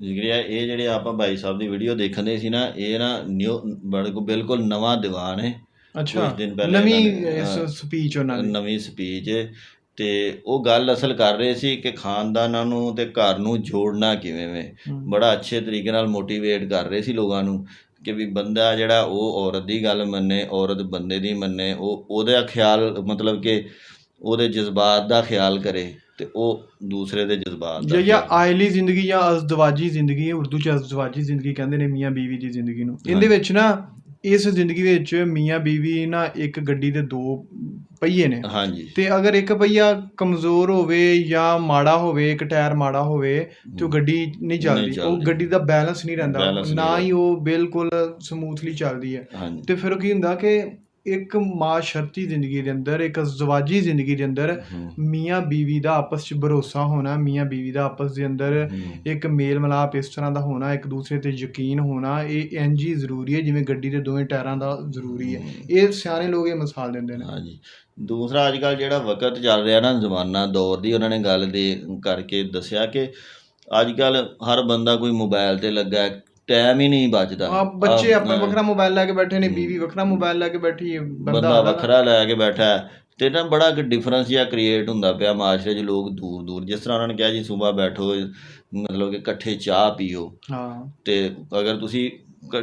ਜਿਗਰਿਆ ਇਹ ਜਿਹੜੇ ਆਪਾਂ ਭਾਈ ਸਾਹਿਬ ਦੀ ਵੀਡੀਓ ਦੇਖਦੇ ਸੀ ਨਾ ਇਹ ਨਾ ਨਿਊ ਬੜੇ ਕੋ ਬਿਲਕੁਲ ਨਵਾਂ ਦੀਵਾਨ ਹੈ। ਅੱਛਾ ਕੁਛ ਦਿਨ ਪਹਿਲਾਂ ਨਵੀਂ। ਸਪੀਚ ਉਹਨਾਂ ਦੀ। ਨਵੀਂ ਸਪੀਚ ਤੇ ਉਹ ਗੱਲ ਅਸਲ ਕਰ ਰਹੇ ਸੀ ਕਿ ਖਾਨਦਾਨਾਂ ਨੂੰ ਤੇ ਘਰ ਨੂੰ ਜੋੜਨਾ ਕਿਵੇਂ ਵੇ। ਬੜਾ ਅੱਛੇ ਤਰੀਕੇ ਨਾਲ ਮੋਟੀਵੇਟ ਕਰ ਰਹੇ ਸੀ ਲੋਕਾਂ ਨੂੰ। ਕਿ ਵੀ ਬੰਦਾ ਜਿਹੜਾ ਉਹ ਔਰਤ ਦੀ ਗੱਲ ਮੰਨੇ ਔਰਤ ਬੰਦੇ ਦੀ ਮੰਨੇ ਉਹ ਉਹਦਾ ਖਿਆਲ ਮਤਲਬ ਕਿ ਉਹਦੇ ਜਜ਼ਬਾਤ ਦਾ ਖਿਆਲ ਕਰੇ ਤੇ ਉਹ ਦੂਸਰੇ ਦੇ ਜਜ਼ਬਾਤ ਦਾ ਜਾਂ ਆਇਲੀ ਜ਼ਿੰਦਗੀ ਜਾਂ ਅਜ਼ਦਵਾਜੀ ਜ਼ਿੰਦਗੀ ਉਰਦੂ ਚ ਅਜ਼ਦਵਾਜੀ ਜ਼ਿੰਦਗੀ ਕਹਿੰਦੇ ਨੇ ਮੀਆਂ ਬੀਵੀ ਦੀ ਜ਼ਿੰਦਗੀ ਨੂੰ। ਇਹਦੇ ਵਿੱਚ ਨਾ ਇਸ ਜ਼ਿੰਦਗੀ ਵਿੱਚ ਮੀਆਂ ਬੀਵੀ ਨਾ ਇੱਕ ਗੱਡੀ ਦੇ ਦੋ ਪਹੀਏ ਨੇ। ਹਾਂਜੀ। ਤੇ ਅਗਰ ਇੱਕ ਪਹੀਆ ਕਮਜ਼ੋਰ ਹੋਵੇ ਜਾਂ ਮਾੜਾ ਹੋਵੇ ਇੱਕ ਟਾਇਰ ਮਾੜਾ ਹੋਵੇ ਤੇ ਉਹ ਗੱਡੀ ਨਹੀਂ ਚੱਲਦੀ। ਉਹ। ਗੱਡੀ ਦਾ ਬੈਲੈਂਸ ਨਹੀਂ ਰਹਿੰਦਾ। ਨਾ ਹੀ ਉਹ ਬਿਲਕੁਲ ਸਮੂਥਲੀ ਚੱਲਦੀ ਹੈ। ਤੇ ਫਿਰ ਕੀ ਹੁੰਦਾ ਕਿ ਇੱਕ ਮਾਸ਼ਰਤੀ ਜ਼ਿੰਦਗੀ ਦੇ ਅੰਦਰ ਇੱਕ ਜ਼ਵਾਜੀ ਜ਼ਿੰਦਗੀ ਦੇ ਅੰਦਰ ਮੀਆਂ ਬੀਵੀ ਦਾ ਆਪਸ 'ਚ ਭਰੋਸਾ ਹੋਣਾ ਮੀਆਂ ਬੀਵੀ ਦਾ ਆਪਸ ਦੇ ਅੰਦਰ ਇੱਕ ਮੇਲ ਮਿਲਾਪ ਇਸ ਤਰ੍ਹਾਂ ਦਾ ਹੋਣਾ ਇੱਕ ਦੂਸਰੇ ਤੇ ਯਕੀਨ ਹੋਣਾ ਇਹ ਇੰਜ ਹੀ ਜ਼ਰੂਰੀ ਹੈ ਜਿਵੇਂ ਗੱਡੀ ਦੇ ਦੋਵੇਂ ਟਾਇਰਾਂ ਦਾ ਜ਼ਰੂਰੀ ਹੈ। ਇਹ ਸਿਆਣੇ ਲੋਕ ਇਹ ਮਿਸਾਲ ਦਿੰਦੇ ਨੇ। ਹਾਂਜੀ। ਦੂਸਰਾ ਅੱਜ ਕੱਲ ਜਿਹੜਾ ਵਕਤ ਚੱਲ ਰਿਹਾ ਨਾ ਜ਼ਮਾਨਾ ਦੌਰ ਦੀ ਉਹਨਾਂ ਨੇ ਗੱਲ ਦੇ ਕਰਕੇ ਦੱਸਿਆ ਕਿ ਅੱਜ ਕੱਲ ਹਰ ਬੰਦਾ ਕੋਈ ਮੋਬਾਈਲ ਤੇ ਲੱਗਾ ਹੈ ਟਾਈਮ ਹੀ ਨਹੀਂ ਬਚਦਾ। ਆ ਬੱਚੇ ਆਪਣਾ ਵੱਖਰਾ ਮੋਬਾਈਲ ਲੈ ਕੇ ਬੈਠੇ ਨੇ ਬੀਵੀ ਵੱਖਰਾ ਮੋਬਾਈਲ ਲੈ ਕੇ ਬੈਠੀ ਹੈ ਬੰਦਾ ਵੱਖਰਾ ਲੈ ਕੇ ਬੈਠਾ ਹੈ। ਤੇ ਨਾ ਬੜਾ ਕਿ ਡਿਫਰੈਂਸ ਜਿਹਾ ਕ੍ਰੀਏਟ ਹੁੰਦਾ ਪਿਆ ਮਾਸ਼ਰੇ 'ਚ ਲੋਕ ਦੂਰ ਦੂਰ। ਜਿਸ ਤਰ੍ਹਾਂ ਉਹਨਾਂ ਨੇ ਕਿਹਾ ਜੀ ਸਵੇਰ ਬੈਠੋ ਮਤਲਬ ਕਿ ਇਕੱਠੇ ਚਾਹ ਪੀਓ। ਹਾਂ। ਤੇ ਅਗਰ ਤੁਸੀਂ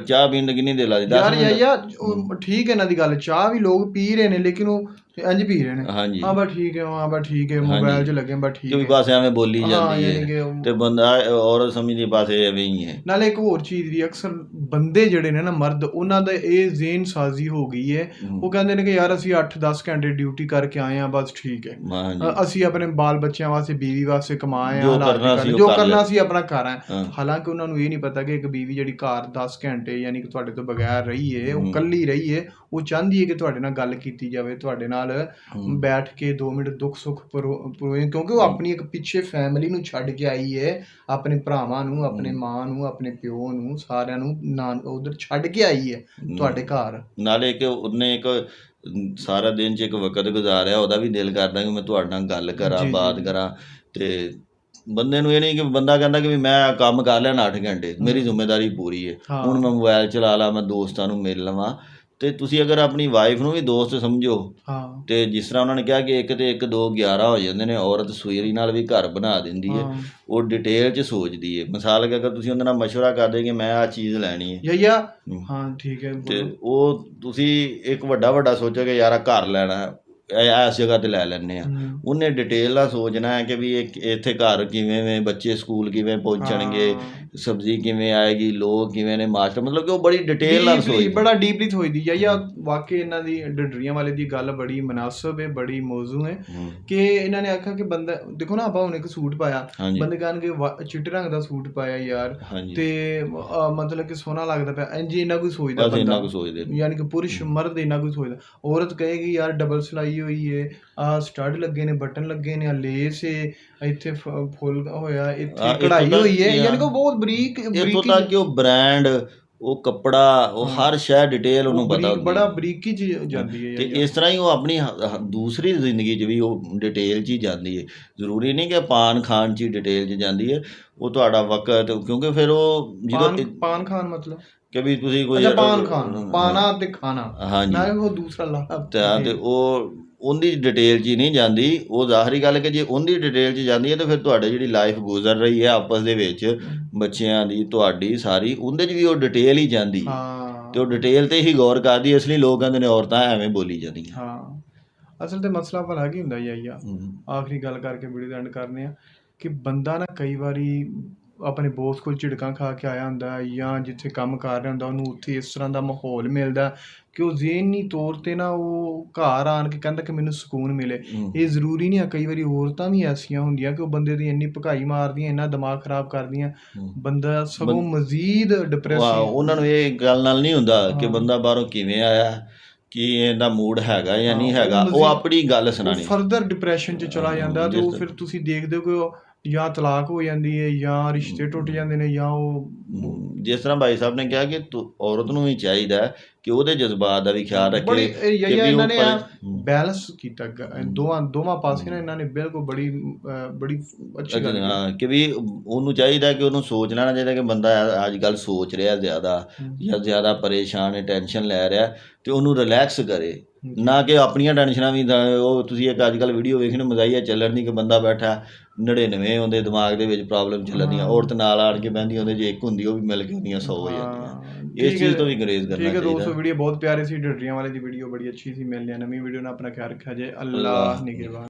ਚਾਹ ਪੀਣ ਦੀ ਕਿੰਨੀ ਦੇ ਲਾ ਦੀ ਯਾਰ 10 ਯਾ ਮਿੰਟ। ਯਾ ਉਹ ਠੀਕ ਹੈ ਇਹਨਾਂ ਦੀ ਗੱਲ। ਚਾਹ ਵੀ ਲੋਕ ਪੀ ਰਹੇ ਨੇ ਲੇਕਿਨ ਉਹ ਇੰਜ ਪੀ ਰਹੇ ਨੇ। ਹਾਂਜੀ। ਹਾਂ ਬਸ ਠੀਕ ਹੈ ਹਾਂ ਬਸ ਠੀਕ ਹੈ ਮੋਬਾਈਲ 'ਚ ਲੱਗੇ ਬਸ ਠੀਕ ਕਿ ਹੈ। ਬਸ ਐਵੇਂ ਬੋਲੀ ਹਾਂ, ਜਾਂਦੀ ਕਿ ਹੈ ਤੇ ਬੰਦਾ ਔਰਤ ਸਮਝਦੀ ਪਾਸੇ ਐਵੇਂ ਹੀ ਹੈ। ਨਾਲੇ ਇੱਕ ਹੋਰ ਚੀਜ਼ ਵੀ ਅਕਸਰ ਬੰਦੇ ਜਿਹੜੇ ਨੇ ਨਾ ਮਰਦ ਉਹਨਾਂ ਦਾ ਇਹ ਜ਼ੇਨ ਸਾਜ਼ੀ ਹੋ ਗਈ ਹੈ। ਉਹ ਕਹਿੰਦੇ ਨੇ ਕਿ ਯਾਰ ਅਸੀਂ 8-10 ਘੰਟੇ ਡਿਊਟੀ ਕਰਕੇ ਆਏ ਆ ਬਸ ਠੀਕ ਹੈ। ਅਸੀਂ ਆਪਣੇ ਬਾਲ ਬੱਚਿਆਂ ਵਾਸਤੇ ਬੀਵੀ ਵਾਸਤੇ ਕਮਾਏ ਆ ਜੋ ਕਰਨਾ ਕਰ ਸੀ ਕਰ ਆਪਣਾ ਘਰ ਹੈ। ਹਾਂ। ਹਾਲਾਂਕਿ ਉਹਨਾਂ ਨੂੰ ਇਹ ਨਹੀਂ ਪਤਾ ਕਿ ਇੱਕ ਬੀਵੀ ਜਿਹੜੀ ਘਰ 10 ਘੰਟੇ ਯਾਨੀ ਕਿ ਤੁਹਾਡੇ ਤੋਂ ਬਗੈਰ ਰਹੀ ਏ ਉਹ। ਕੱਲੀ ਰਹੀ ਏ ਉਹ ਚਾਹੁੰਦੀ ਏ ਕਿ ਤੁਹਾਡੇ ਨਾਲ ਗੱਲ ਕੀਤੀ ਜਾਵੇ ਤੁਹਾਡੇ ਨਾਲ ਹਮ। ਬੈਠ ਕੇ 2 ਮਿੰਟ ਦੁੱਖ ਸੁੱਖ ਪਰੋ ਪਰੋਏ ਕਿਉਂਕਿ ਉਹ ਆਪਣੀ ਇੱਕ ਪਿੱਛੇ ਫੈਮਿਲੀ ਨੂੰ ਛੱਡ ਕੇ ਆਈ ਏ ਆਪਣੇ ਭਰਾਵਾਂ ਨੂੰ ਆਪਣੇ ਮਾਂ ਨੂੰ ਆਪਣੇ ਪਿਓ ਨੂੰ ਸਾਰਿਆਂ ਨੂੰ ਨਾਲ ਉਧਰ ਛੱਡ ਕੇ ਆਈ ਏ ਤੁਹਾਡੇ ਘਰ। ਨਾਲੇ ਕਿ ਉਹਨੇ ਇੱਕ ਸਾਰਾ ਦਿਨ ਚ ਇੱਕ ਵਕਤ ਗੁਜ਼ਾਰਿਆ ਉਹਦਾ ਵੀ ਦਿਲ ਕਰਦਾ ਕਿ ਮੈਂ ਤੁਹਾਡੇ ਨਾਲ ਗੱਲ ਕਰਾਂ ਬਾਤ। ਕਰਾਂ। ਤੇ ਬੰਦੇ ਨੂੰ ਇਹ ਨਹੀਂ ਕਿ ਬੰਦਾ ਕਹਿੰਦਾ ਕਿ ਮੈਂ ਕੰਮ ਕਰ ਲਿਆ 8 ਘੰਟੇ ਮੇਰੀ ਜ਼ਿੰਮੇਵਾਰੀ ਪੂਰੀ ਹੈ ਹਾਂ। ਹੁਣ ਮੈਂ ਮੋਬਾਈਲ ਚਲਾ ਲਾ ਮੈਂ ਦੋਸਤਾਂ ਨੂੰ ਮਿਲ ਲਵਾਂ ਤੇ ਤੁਸੀਂ ਅਗਰ ਆਪਣੀ ਵਾਈਫ ਨੂੰ ਵੀ ਦੋਸਤ ਸਮਝੋ ਹਾਂ ਤੇ ਜਿਸ ਤਰ੍ਹਾਂ ਉਹਨਾਂ ਨੇ ਕਿਹਾ ਕਿ 1 ਤੇ 1 2 11 ਹੋ ਜਾਂਦੇ ਨੇ ਔਰਤ ਸਵੇਰੀ ਨਾਲ ਵੀ ਘਰ ਬਣਾ ਦਿੰਦੀ ਹੈ ਹਾਂ। ਉਹ ਡਿਟੇਲ 'ਚ ਸੋਚਦੀ ਹੈ ਮਿਸਾਲ ਕਿ ਅਗਰ ਤੁਸੀਂ ਉਹਦੇ ਨਾਲ ਮਸ਼ਵਰਾ ਕਰਦੇ ਕਿ ਮੈਂ ਆ ਚੀਜ਼ ਲੈਣੀ ਹੈ ਯਾ ਹੂੰ। ਹਾਂ ਠੀਕ ਹੈ ਤੇ। ਉਹ ਤੁਸੀਂ ਇੱਕ ਵੱਡਾ ਵੱਡਾ ਸੋਚੋਗੇ ਯਾਰ ਆਹ ਘਰ ਲੈਣਾ ਹੈ ਇਸ ਜਗ੍ਹਾ ਤੇ ਲੈ ਲੈਣੇ ਆ ਉਹਨੇ ਡਿਟੇਲ ਨਾਲ ਸੋਚਣਾ ਹੈ ਕਿ ਵੀ ਇਹ ਇੱਥੇ ਘਰ ਕਿਵੇਂ ਵੇ ਬੱਚੇ ਸਕੂਲ ਕਿਵੇਂ ਪਹੁੰਚਣਗੇ ਸਬਜ਼ੀ ਕਿਵੇਂ ਆਏਗੀ ਲੋਕ ਕਿਵੇਂ ਨੇ ਮਾਸਟਰ ਮਤਲਬ ਕਿ ਉਹ ਬੜੀ ਡਿਟੇਲ ਨਾਲ ਸੋਚੀ ਬੜਾ ਡੀਪਲੀ ਸੋਚਦੀ ਹੈ। ਜਾਂ ਵਾਕਈ ਇਹਨਾਂ ਦੀ ਡਡਰੀਆਂ ਵਾਲੇ ਦੀ ਗੱਲ ਬੜੀ ਮناسب ਹੈ ਬੜੀ ਮੌਜੂ ਹੈ ਕਿ ਇਹਨਾਂ ਨੇ ਆਖਿਆ ਕਿ ਬੰਦਾ ਦੇਖੋ ਨਾ ਆਪਾਂ ਹੁਣ ਇੱਕ ਸੂਟ ਪਾਇਆ। ਬੰਦੇ ਕਹਣਗੇ ਚਿੱਟੇ ਰੰਗ ਦਾ ਸੂਟ ਪਾਇਆ ਯਾਰ। ਤੇ ਮਤਲਬ ਕਿ ਸੋਹਣਾ ਲੱਗਦਾ ਪਿਆ। ਇੰਜ ਇਹਨਾਂ ਕੋਈ ਸੋਚਦਾ ਬੰਦਾ। ਯਾਨੀ ਕਿ ਪੁਰਸ਼ ਮਰਦ ਇਹਨਾਂ ਕੋਈ ਸੋਚਦਾ। ਔਰਤ ਕਹੇਗੀ ਯਾਰ ਡਬਲ ਸਲਾਈ ਹੋਈ ਏ ਆ ਸਟੱਡ ਲੱਗੇ ਨੇ ਬਟਨ ਲੱਗੇ ਨੇ ਆ ਲੇਸ ਏ ਇੱਥੇ ਫੁੱਲ ਹੋਇਆ ਇੱਥੇ ਇੱਥੋਂ ਕਢਾਈ ਹੋਈ ਏ ਯਾਨੀ ਕਿ ਬਹੁਤ ਬਰੀਕ ਇਥੋਂ ਬਰੀਕੀ ਤੱਕ ਕਿ ਉਹ ਬ੍ਰਾਂਡ ਉਹ ਕੱਪੜਾ ਉਹ ਹਰ ਸ਼ੈ ਡਿਟੇਲ ਉਹਨੂੰ ਪਤਾ ਹੁੰਦੀ ਬੜਾ। ਬਰੀਕੀ ਚ ਜਾਂਦੀ ਹੈ ਤੇ ਇਸ ਤਰ੍ਹਾਂ ਹੀ ਉਹ ਆਪਣੀ ਹ- ਦੂਸਰੀ ਜ਼ਿੰਦਗੀ 'ਚ ਵੀ ਉਹ ਡਿਟੇਲ 'ਚ ਹੀ ਜਾਂਦੀ ਹੈ। ਜ਼ਰੂਰੀ ਨਹੀਂ ਕਿ ਪਾਨ ਖਾਣ 'ਚ ਹੀ ਡਿਟੇਲ 'ਚ ਜਾਂਦੀ ਹੈ। ਉਹ ਤੁਹਾਡਾ ਵਕਤ ਕਿਉਂਕਿ ਫਿਰ ਉਹ ਜਦੋਂ ਪਾਨ ਪਾਨ ਖਾਨ ਮਤਲਬ? ਕਿ ਵੀ ਤੁਸੀਂ ਕੋਈ ਅੱਛਾ ਪਾਨ ਖਾਨ। ਪਾਨਾ ਤੇ ਖਾਣਾ ਹਾਂਜੀ। ਨਾ ਉਹ ਦੂਸਰਾ ਲਾ ਤਾਂ ਤੇ ਉਹ ਉਹਦੀ ਡਿਟੇਲ 'ਚ ਨਹੀਂ ਜਾਂਦੀ ਉਹ ਜ਼ਾਹਰੀ ਗੱਲ ਕਿ ਜੇ ਉਹਦੀ ਡਿਟੇਲ 'ਚ ਜਾਂਦੀ ਹੈ ਤਾਂ ਫਿਰ ਤੁਹਾਡੇ ਜਿਹੜੀ ਲਾਈਫ ਗੁਜ਼ਰ ਰਹੀ ਹੈ ਆਪਸ ਦੇ ਵਿੱਚ ਬੱਚਿਆਂ ਦੀ ਤੁਹਾਡੀ ਸਾਰੀ ਉਹਦੇ 'ਚ ਵੀ ਉਹ ਡਿਟੇਲ ਹੀ ਜਾਂਦੀ ਹੈ। ਤੇ ਉਹ ਡਿਟੇਲ ਤੇ ਹੀ ਗੌਰ ਕਰਦੀ ਇਸ ਲਈ ਲੋਕ ਕਹਿੰਦੇ ਨੇ ਔਰਤਾਂ ਐਵੇਂ ਬੋਲੀ ਜਾਂਦੀਆਂ। ਹਾਂ। ਅਸਲ ਤੇ ਮਸਲਾ ਭਲਾ ਕੀ ਹੁੰਦਾ ਯਾ ਯਾ ਹਮ, ਆਖਰੀ ਗੱਲ ਕਰਕੇ ਵੀਡੀਓ ਦਾ ਐਂਡ ਕਰਨੇ ਆ ਕਿ ਬੰਦਾ ਨਾ ਕਈ ਵਾਰੀ ਆਪਣੇ ਬੋਸ ਕੋਲ ਝਿੜਕਾਂ ਖਾ ਕੇ ਆਇਆ ਹੁੰਦਾ ਜਾਂ ਜਿੱਥੇ ਕੰਮ ਕਰ ਰਿਹਾ ਹੁੰਦਾ ਉਹਨੂੰ ਉੱਥੇ ਇਸ ਤਰ੍ਹਾਂ ਦਾ ਮਾਹੌਲ ਮਿਲਦਾ ਕਿ ਉਹ ਜ਼ਿਹਨੀ ਤੌਰ ਤੇ ਨਾ ਉਹ ਘਰ ਆਣ ਕੇ ਕਹਿੰਦਾ ਕਿ ਮੈਨੂੰ ਸਕੂਨ ਮਿਲੇ। ਇਹ ਜ਼ਰੂਰੀ ਨਹੀਂ ਆ ਕਈ ਵਾਰੀ ਔਰਤਾਂ ਵੀ ਐਸੀਆਂ ਹੁੰਦੀਆਂ ਕਿ ਉਹ ਬੰਦੇ ਦੀ ਇੰਨੀ ਭਕਾਈ ਮਾਰਦੀਆਂ ਇੰਨਾ ਦਿਮਾਗ ਖਰਾਬ ਕਰਦੀਆਂ। ਬੰਦਾ ਸਗੋਂ ਮਜ਼ੀਦ ਵਾਹ, ਡਿਪਰੈਸ਼ਨ ਉਹਨਾਂ ਨੂੰ ਇਹ ਗੱਲ ਨਾਲ ਨਹੀਂ ਹੁੰਦਾ ਕਿ। ਬੰਦਾ ਬਾਹਰੋਂ ਕਿਵੇਂ ਆਇਆ ਕੀ ਇਹਦਾ ਮੂਡ ਹੈਗਾ ਜਾਂ ਨਹੀਂ ਹੈਗਾ। ਉਹ ਆਪਣੀ ਗੱਲ ਸੁਣਾਣੀ ਫਰਦਰ ਡਿਪਰੈਸ਼ਨ ਚ ਚਲਾ ਜਾਂਦਾ ਤੇ ਉਹ ਫਿਰ ਤੁਸੀਂ ਦੇਖਦੇ ਹੋ ਕਿ ਉਹ ਜਾਂ ਤਲਾਕ ਹੋ ਜਾਂਦੀ ਹੈ ਜਾਂ ਰਿਸ਼ਤੇ ਟੁੱਟ ਜਾਂਦੇ ਨੇ ਜਾਂ ਉਹ ਜਿਸ ਤਰ੍ਹਾਂ ਭਾਈ ਸਾਹਿਬ ਨੇ ਕਿਹਾ ਕਿ ਤੁ- ਔਰਤ ਨੂੰ ਵੀ ਚਾਹੀਦਾ ਹੈ ਕਿ ਉਹਦੇ ਜਜ਼ਬਾਤ ਦਾ ਵੀ ਖਿਆਲ ਰੱਖੇ ਕਿ ਇਹ ਵੀ ਇਹਨਾਂ ਉਹ ਨੇ ਪਰੇ- ਹਮ, ਬੈਲੈਂਸ ਕੀਤਾ ਗ- ਦੋਵਾਂ ਦੋਵਾਂ ਪਾਸੇ ਨਾ ਇਹਨਾਂ ਨੇ ਬਿਲਕੁਲ ਬੜੀ ਅਹ, ਬੜੀ ਅੱਛੀ ਗੱਲ ਕੀਤੀ। ਹਾਂ ਕਿ ਵੀ ਉਹਨੂੰ ਚਾਹੀਦਾ ਕਿ ਉਹਨੂੰ ਸੋਚਣਾ ਨਾ ਚਾਹੀਦਾ ਕਿ ਬੰਦਾ ਅੱਜ ਕੱਲ ਸੋਚ ਰਿਹਾ ਜ਼ਿਆਦਾ ਹਮ। ਜਾਂ ਜ਼ਿਆਦਾ ਪਰੇਸ਼ਾਨ ਹੈ ਟੈਨਸ਼ਨ ਲੈ ਰਿਹਾ ਤੇ ਉਹਨੂੰ ਰਿਲੈਕਸ ਕਰੇ। ਨਾ ਕਿ ਆਪਣੀਆਂ ਟੈਨਸ਼ਨਾਂ ਵੀ ਉਹ ਤੁਸੀਂ ਇੱਕ ਅੱਜ ਕੱਲ ਵੀਡੀਓ ਵੇਖਣ ਮਜ਼ਾਈਆ ਚੱਲਣ ਦੀ ਕਿ ਬੰਦਾ ਬੈਠਾ 99 ਉਹਦੇ ਦਿਮਾਗ ਦੇ ਵਿੱਚ ਪ੍ਰੋਬਲਮ ਚੱਲਦੀਆਂ। ਔਰਤ ਨਾਲ ਆਣ ਕੇ ਬਹਿੰਦੀ ਉਹਦੇ ਜੇ ਇੱਕ ਹੁੰਦੀ ਉਹ ਵੀ ਮਿਲ ਕੇ ਹੁੰਦੀਆਂ 100 ਹੋ ਜਾਂਦੀਆਂ ਇਸ ਚੀਜ਼ ਤੋਂ ਵੀ ਗਰੇਜ਼ ਕਰਨਾ ਠੀਕ ਹੈ ਦੋਸਤੋ ਵੀਡੀਓ ਬਹੁਤ ਪਿਆਰੀ ਸੀ ਡੱਡਰੀਆਂ ਵਾਲੇ ਦੀ ਵੀਡੀਓ ਬੜੀ ਅੱਛੀ ਸੀ ਮਿਲਦੇ ਆ ਨਵੀਂ ਵੀਡੀਓ ਨਾਲ ਆਪਣਾ ਖਿਆਲ ਰੱਖਿਆ ਜੇ। ਅੱਲਾਹ ਅੱਲਾਹ। ਨਿਗਹਿਬਾਨ